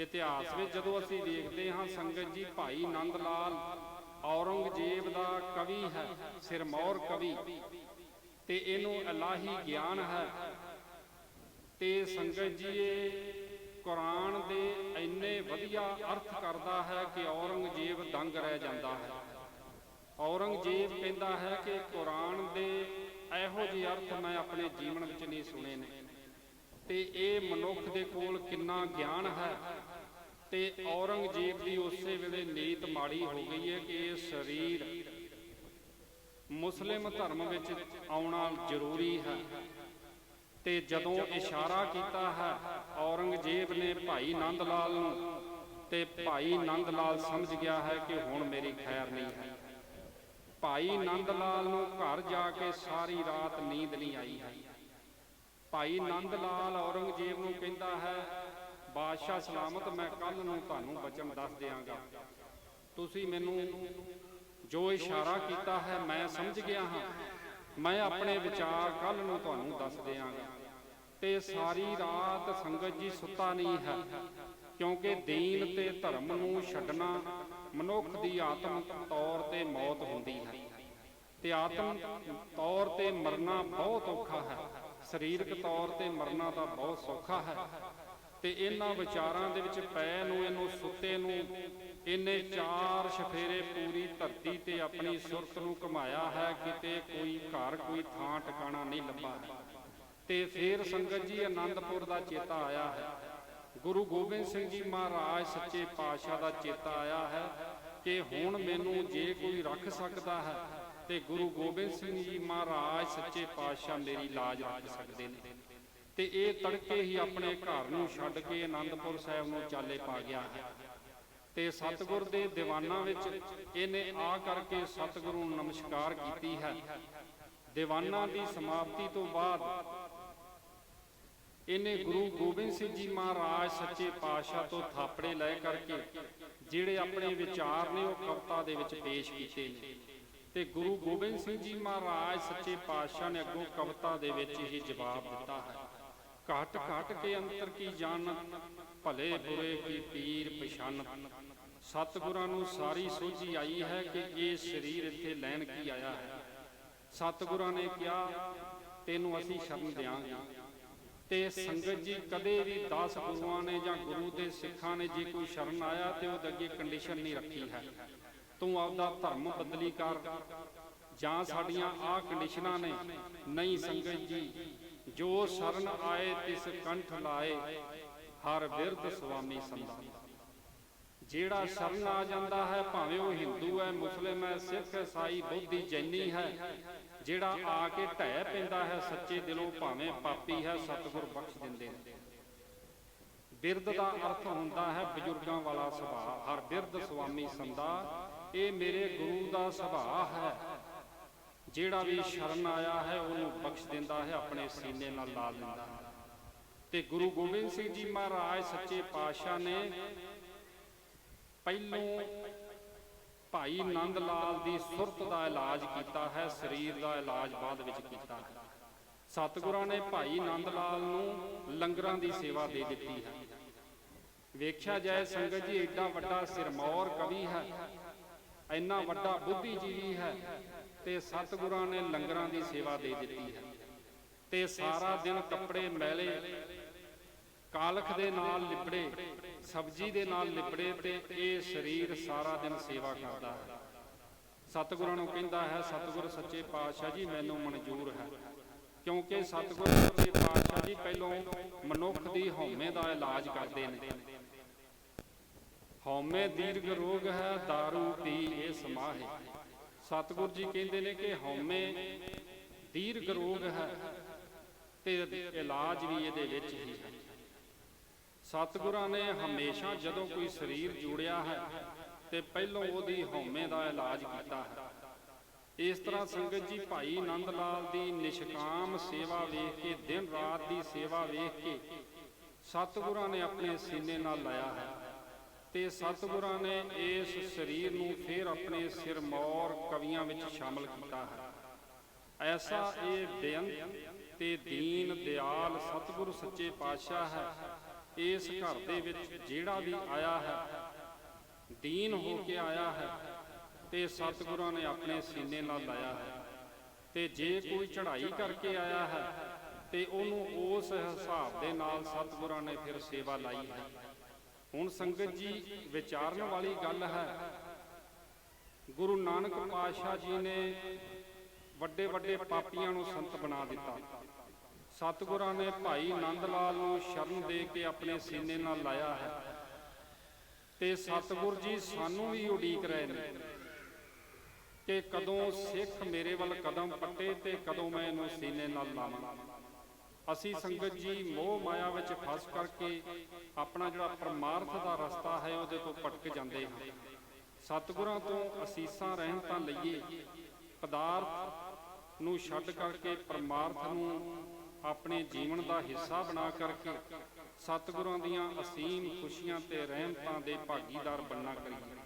ਇਤਿਹਾਸ ਵਿੱਚ ਜਦੋਂ ਅਸੀਂ ਵੇਖਦੇ ਹਾਂ ਸੰਗਤ ਜੀ, ਭਾਈ ਨੰਦ ਲਾਲ ਔਰੰਗਜ਼ੇਬ ਦਾ ਕਵੀ ਹੈ, ਸਿਰਮੌਰ ਕਵੀ। ਤੇ ਇਹਨੂੰ ਇਲਾਹੀ ਗਿਆਨ ਹੈ। ਤੇ ਸੰਗਤ ਜੀ, ਇਹ ਕੁਰਾਨ ਦੇ ਇੰਨੇ ਵਧੀਆ ਅਰਥ ਕਰਦਾ ਹੈ ਕਿ ਔਰੰਗਜ਼ੇਬ ਦੰਗ ਰਹਿ ਜਾਂਦਾ ਹੈ। ਔਰੰਗਜ਼ੇਬ ਕਹਿੰਦਾ ਹੈ ਕਿ ਕੁਰਾਨ ਦੇ ਇਹੋ ਜਿਹੇ ਅਰਥ ਮੈਂ ਆਪਣੇ ਜੀਵਨ ਵਿੱਚ ਨਹੀਂ ਸੁਣੇ ਨੇ। ਤੇ ਇਹ ਮਨੁੱਖ ਦੇ ਕੋਲ ਕਿੰਨਾ ਗਿਆਨ ਹੈ। ਤੇ ਔਰੰਗਜ਼ੇਬ ਦੀ ਉਸੇ ਵੇਲੇ ਨੀਤ ਮਾੜੀ ਹੋ ਗਈ ਹੈ ਕਿ ਇਹ ਸਰੀਰ ਮੁਸਲਿਮ ਧਰਮ ਵਿੱਚ ਆਉਣਾ ਜ਼ਰੂਰੀ ਹੈ। ਤੇ ਜਦੋਂ ਇਸ਼ਾਰਾ ਕੀਤਾ ਹੈ, ਔਰੰਗਜ਼ੇਬ ਨੇ ਭਾਈ ਨੰਦ ਲਾਲ ਨੂੰ ਤੇ ਭਾਈ ਨੰਦ ਲਾਲ ਸਮਝ ਗਿਆ ਹੈ ਕਿ ਹੁਣ ਮੇਰੀ ਖੈਰ ਨਹੀਂ ਹੈ। ਭਾਈ ਨੰਦ ਲਾਲ ਨੂੰ ਘਰ ਜਾ ਕੇ ਸਾਰੀ ਰਾਤ ਨੀਂਦ ਨਹੀਂ ਆਈ ਹੈ। ਭਾਈ ਨੰਦ ਲਾਲ ਔਰੰਗਜ਼ੇਬ ਨੂੰ ਕਹਿੰਦਾ ਹੈ ਬਾਦਸ਼ਾਹ ਸਲਾਮਤ ਮੈਂ ਕੱਲ ਨੂੰ ਤੁਹਾਨੂੰ ਬਚਨ ਦੱਸ ਦਿਆਂਗਾ। ਤੁਸੀਂ ਮੈਨੂੰ ਜੋ ਇਸ਼ਾਰਾ ਕੀਤਾ ਹੈ ਮੈਂ ਸਮਝ ਗਿਆ ਹਾਂ। ਮੈਂ ਆਪਣੇ ਵਿਚਾਰ ਕੱਲ ਨੂੰ ਤੁਹਾਨੂੰ ਦੱਸ ਦਿਆਂਗਾ। ਤੇ ਸਾਰੀ ਰਾਤ ਸੰਗਤ ਜੀ ਸੁੱਤਾ ਨਹੀਂ ਹੈ, ਕਿਉਂਕਿ ਦੀਨ ਤੇ ਧਰਮ ਨੂੰ ਛੱਡਣਾ ਮਨੁੱਖ ਦੀ ਆਤਮਿਕ ਤੌਰ ਤੇ ਮੌਤ ਹੁੰਦੀ ਹੈ। ਤੇ ਆਤਮ ਤੌਰ ਤੇ ਮਰਨਾ ਬਹੁਤ ਔਖਾ ਹੈ। ਸਰੀਰਕ ਤੌਰ ਤੇ ਮਰਨਾ ਤਾਂ ਬਹੁਤ ਸੌਖਾ ਹੈ। ਤੇ ਇਹਨਾਂ ਵਿਚਾਰਾਂ ਦੇ ਵਿੱਚ ਪੈ ਨੂੰ, ਇਹਨੂੰ ਸੁੱਤੇ ਨੂੰ, ਇਹਨੇ ਚਾਰ ਸ਼ਫੇਰੇ ਪੂਰੀ ਧਰਤੀ ਤੇ ਆਪਣੀ ਸੁਰਤ ਨੂੰ ਘੁਮਾਇਆ ਹੈ, ਕਿਤੇ ਕੋਈ ਘਰ, ਕੋਈ ਥਾਂ ਟਿਕਾਣਾ ਨਹੀਂ ਲੱਭਾ ਤੇ ਫੇਰ ਸੰਗਤ ਜੀ ਆਨੰਦਪੁਰ ਦਾ ਚੇਤਾ ਆਇਆ ਹੈ। ਗੁਰੂ ਗੋਬਿੰਦ ਸਿੰਘ ਜੀ ਮਹਾਰਾਜ ਸੱਚੇ ਪਾਤਸ਼ਾਹ ਦਾ ਚੇਤਾ ਆਇਆ ਹੈ ਕਿ ਹੁਣ ਮੈਨੂੰ ਜੇ ਕੋਈ ਰੱਖ ਸਕਦਾ ਹੈ ਤੇ ਗੁਰੂ ਗੋਬਿੰਦ ਸਿੰਘ ਜੀ ਮਹਾਰਾਜ ਸੱਚੇ ਪਾਤਸ਼ਾਹ ਮੇਰੀ ਲਾਜ ਰੱਖ ਸਕਦੇ ਨੇ। ਤੇ ਇਹ ਤੜਕੇ ਹੀ ਆਪਣੇ ਘਰ ਨੂੰ ਛੱਡ ਕੇ ਆਨੰਦਪੁਰ ਸਾਹਿਬ ਨੂੰ ਚਾਲੇ ਪਾ ਗਿਆ। ਹੈ ਤੇ ਸਤਿਗੁਰ ਦੇ ਦੀਵਾਨਾਂ ਵਿੱਚ ਇਹਨੇ ਆ ਕਰਕੇ ਸਤਿਗੁਰੂ ਨੂੰ ਨਮਸਕਾਰ ਕੀਤੀ ਹੈ। ਦੀਵਾਨਾਂ ਦੀ ਸਮਾਪਤੀ ਤੋਂ ਬਾਅਦ ਇਹਨੇ ਗੁਰੂ ਗੋਬਿੰਦ ਸਿੰਘ ਜੀ ਮਹਾਰਾਜ ਸੱਚੇ ਪਾਤਸ਼ਾਹ ਤੋਂ ਥਾਪੜੇ ਲੈ ਕਰਕੇ ਜਿਹੜੇ ਆਪਣੇ ਵਿਚਾਰ ਨੇ ਉਹ ਕਵਿਤਾ ਦੇ ਵਿੱਚ ਪੇਸ਼ ਕੀਤੇ ਨੇ। ਤੇ ਗੁਰੂ ਗੋਬਿੰਦ ਸਿੰਘ ਜੀ ਮਹਾਰਾਜ ਸੱਚੇ ਪਾਤਸ਼ਾਹ ਨੇ ਅੱਗੋਂ ਕਵਿਤਾ ਦੇ ਵਿੱਚ ਹੀ ਜਵਾਬ ਦਿੱਤਾ ਹੈ। ਘਟ ਘਟ ਕੇ ਅੰਤਰ ਕੀ ਜਾਣਤ ਭਲੇ ਬੁਰੇ ਕੀ ਪੀਰ ਪਛਾਨਤ ਸਤਿਗੁਰਾਂ ਨੂੰ ਸਾਰੀ ਸੋਝੀ ਆਈ ਹੈ ਕਿ ਇਹ ਸਰੀਰ ਇੱਥੇ ਲੈਣ ਕੀ ਆਇਆ ਹੈ। ਸਤਿਗੁਰਾਂ ਨੇ ਕਿਹਾ, ਤੈਨੂੰ ਅਸੀਂ ਸ਼ਰਨ ਦਿਆਂਗੇ। ਤੇ ਸੰਗਤ ਜੀ, ਕਦੇ ਵੀ 10 ਗੁਰੂਆਂ ਨੇ ਜਾਂ ਗੁਰੂ ਦੇ ਸਿੱਖਾਂ ਨੇ ਜੇ ਕੋਈ ਸ਼ਰਨ ਆਇਆ ਤੇ ਉਹਦੇ ਅੱਗੇ ਕੰਡੀਸ਼ਨ ਨਹੀਂ ਰੱਖੀ ਹੈ। ਤੂੰ ਆਪਦਾ ਧਰਮ ਬਦਲੀ ਕਰ। ਜਾਂ ਸਾਡੀਆਂ ਆਹ ਕੰਡੀਸ਼ਨਾਂ ਨੇ, ਨਹੀਂ ਸੰਗਤ ਜੀ ਜੋ ਸ਼ਰਨ ਆਏ ਤਿਸ ਕੰਠ ਲਾਏ, ਹਰ ਬਿਰਧ ਸੁਆਮੀ ਸੰਦਾ ਜਿਹੜਾ ਸ਼ਰਨ ਆ ਜਾਂਦਾ ਹੈ, ਭਾਵੇਂ ਉਹ ਹਿੰਦੂ ਹੈ, ਮੁਸਲਿਮ ਹੈ, ਸਿੱਖ ਹੈ, ਸਾਈ, ਬੁੱਧੀ ਜੈਨੀ ਹੈ, ਜਿਹੜਾ ਆ ਕੇ ਢਹਿ ਪੈਂਦਾ ਹੈ, ਸੱਚੇ ਦਿਲੋਂ ਭਾਵੇਂ ਪਾਪੀ ਹੈ, ਸਤਿਗੁਰ ਬਖਸ਼ ਦਿੰਦੇ ਨੇ। ਬਿਰਧ ਦਾ ਅਰਥ ਹੁੰਦਾ ਹੈ ਬਜ਼ੁਰਗਾਂ ਵਾਲਾ ਸੁਭਾਅ। ਹਰ ਬਿਰਧ ਸੁਆਮੀ ਸੰਦਾ ਇਹ ਮੇਰੇ ਗੁਰੂ ਦਾ ਸੁਭਾਅ ਹੈ। ਜਿਹੜਾ ਵੀ ਸ਼ਰਨ ਆਇਆ ਹੈ, ਉਹਨੂੰ ਬਖਸ਼ ਦਿੰਦਾ ਹੈ, ਆਪਣੇ ਸੀਨੇ ਨਾਲ ਲਾ ਦਿੰਦਾ ਹੈ। ਤੇ ਗੁਰੂ ਗੋਬਿੰਦ ਸਿੰਘ ਜੀ ਮਹਾਰਾਜ ਸੱਚੇ ਪਾਤਸ਼ਾਹ ਨੇ ਪਹਿਲੋਂ ਭਾਈ ਨੰਦ ਲਾਲ ਦੀ ਸੁਰਤ ਦਾ ਇਲਾਜ ਕੀਤਾ ਹੈ, ਸਰੀਰ ਦਾ ਇਲਾਜ ਬਾਅਦ ਵਿੱਚ ਕੀਤਾ ਹੈ। ਸਤਿਗੁਰਾਂ ਨੇ ਭਾਈ ਨੰਦ ਲਾਲ ਨੂੰ ਲੰਗਰਾਂ ਦੀ ਸੇਵਾ ਦੇ ਦਿੱਤੀ ਹੈ। ਵੇਖਿਆ ਜਾਏ ਸੰਗਤ ਜੀ, ਏਡਾ ਵੱਡਾ ਸਿਰਮੌਰ ਕਵੀ ਹੈ। ਇੰਨਾ ਵੱਡਾ ਬੁੱਧੀਜੀਵੀ ਹੈ ਤੇ ਸਤਿਗੁਰਾਂ ਨੇ ਲੰਗਰਾਂ ਦੀ ਸੇਵਾ ਦੇ ਦਿੱਤੀ ਹੈ। ਤੇ ਸਾਰਾ ਦਿਨ ਕੱਪੜੇ ਮੈਲੇ, ਕਾਲਖ ਦੇ ਨਾਲ ਲਿਬੜੇ, ਸਬਜੀ ਦੇ ਨਾਲ ਲਿਬੜੇ ਤੇ ਇਹ ਸਰੀਰ ਸਾਰਾ ਦਿਨ ਸੇਵਾ ਕਰਦਾ ਹੈ। ਸਤਿਗੁਰਾਂ ਨੂੰ ਕਹਿੰਦਾ ਹੈ, ਸਤਿਗੁਰ ਸੱਚੇ ਪਾਤਸ਼ਾਹ ਜੀ, ਮੈਨੂੰ ਮਨਜ਼ੂਰ ਹੈ। ਕਿਉਂਕਿ ਸਤਿਗੁਰ ਸੱਚੇ ਪਾਤਸ਼ਾਹ ਜੀ ਪਹਿਲੋਂ ਮਨੁੱਖ ਦੀ ਹਉਮੈ ਦਾ ਇਲਾਜ ਕਰਦੇ ਨੇ। ਹਉਮੈ ਦੀਰਘ ਰੋਗ ਹੈ दारू ਪੀ ਇਹ ਸਮਾਹੇ। ਸਤਿਗੁਰ ਜੀ ਕਹਿੰਦੇ ਨੇ ਕਿ ਹਉਮੈ ਦੀਰਘ ਰੋਗ ਹੈ ਤੇ ਇਲਾਜ ਵੀ ਇਹਦੇ ਵਿੱਚ ਹੀ ਹੈ। ਸਤਿਗੁਰਾਂ ਨੇ ਹਮੇਸ਼ਾ ਜਦੋਂ ਕੋਈ ਸਰੀਰ ਜੁੜਿਆ ਹੈ ਤੇ ਪਹਿਲੋਂ ਉਹਦੀ ਹਉਮੈ ਦਾ ਇਲਾਜ ਕੀਤਾ ਹੈ। ਇਸ ਤਰ੍ਹਾਂ ਸੰਗਤ ਜੀ ਭਾਈ ਨੰਦ ਲਾਲ ਦੀ ਨਿਸ਼ਕਾਮ ਸੇਵਾ ਵੇਖ ਕੇ, ਦਿਨ ਰਾਤ ਦੀ ਸੇਵਾ ਵੇਖ ਕੇ ਸਤਿਗੁਰਾਂ ਨੇ ਆਪਣੇ ਸੀਨੇ ਨਾਲ ਲਾਇਆ ਹੈ। ਤੇ ਸਤਿਗੁਰਾਂ ਨੇ ਇਸ ਸਰੀਰ ਨੂੰ ਫਿਰ ਆਪਣੇ ਸਿਰਮੌਰ ਕਵੀਆਂ ਵਿੱਚ ਸ਼ਾਮਲ ਕੀਤਾ ਹੈ। ਐਸਾ ਇਹ ਬੇਅੰਤ ਤੇ ਦੀਨ ਦਿਆਲ ਸਤਿਗੁਰ ਸੱਚੇ ਪਾਤਸ਼ਾਹ ਹੈ। ਇਸ ਘਰ ਦੇ ਵਿੱਚ ਜਿਹੜਾ ਵੀ ਆਇਆ ਹੈ, ਦੀਨ ਹੋ ਕੇ ਆਇਆ ਹੈ ਤੇ ਸਤਿਗੁਰਾਂ ਨੇ ਆਪਣੇ ਸੀਨੇ ਨਾਲ ਲਾਇਆ ਹੈ। ਤੇ ਜੇ ਕੋਈ ਚੜ੍ਹਾਈ ਕਰਕੇ ਆਇਆ ਹੈ ਤੇ ਉਹਨੂੰ ਉਸ ਹਿਸਾਬ ਦੇ ਨਾਲ ਸਤਿਗੁਰਾਂ ਨੇ ਫਿਰ ਸੇਵਾ ਲਾਈ ਹੈ। ਹੁਣ ਸੰਗਤ ਜੀ ਵਿਚਾਰਨ ਵਾਲੀ ਗੱਲ ਹੈ। ਗੁਰੂ ਨਾਨਕ ਪਾਤਸ਼ਾਹ ਜੀ ਨੇ ਵੱਡੇ ਵੱਡੇ ਪਾਪੀਆਂ ਨੂੰ ਸੰਤ ਬਣਾ ਦਿੱਤਾ। ਸਤਿਗੁਰਾਂ ਨੇ ਭਾਈ ਨੰਦ ਲਾਲ ਨੂੰ ਸ਼ਰਨ ਦੇ ਕੇ ਆਪਣੇ ਸੀਨੇ ਨਾਲ ਲਾਇਆ ਹੈ। ਤੇ ਸਤਿਗੁਰ ਜੀ ਸਾਨੂੰ ਵੀ ਉਡੀਕ ਰਹੇ ਨੇ ਕਿ ਕਦੋਂ ਸਿੱਖ ਮੇਰੇ ਵੱਲ ਕਦਮ ਪੱਟੇ ਤੇ ਕਦੋਂ ਮੈਂ ਇਹਨੂੰ ਸੀਨੇ ਨਾਲ ਲਾਵਾਂ। ਅਸੀਂ ਸੰਗਤ ਜੀ ਮੋਹ ਮਾਇਆ ਵਿੱਚ ਫਸ ਕਰਕੇ ਆਪਣਾ ਜਿਹੜਾ ਪਰਮਾਰਥ ਦਾ ਰਸਤਾ ਹੈ ਉਹਦੇ ਤੋਂ ਭਟਕ ਜਾਂਦੇ ਹਾਂ। ਸਤਿਗੁਰਾਂ ਤੋਂ ਅਸੀਸਾਂ ਰਹਿਮਤਾਂ ਲਈਏ। ਪਦਾਰਥ ਨੂੰ ਛੱਡ ਕਰਕੇ ਪਰਮਾਰਥ ਨੂੰ ਆਪਣੇ ਜੀਵਨ ਦਾ ਹਿੱਸਾ ਬਣਾ ਕਰਕੇ ਸਤਿਗੁਰਾਂ ਦੀਆਂ ਅਸੀਮ ਖੁਸ਼ੀਆਂ ਤੇ ਰਹਿਮਤਾਂ ਦੇ ਭਾਗੀਦਾਰ ਬੰਨਾ ਕਰੀਏ।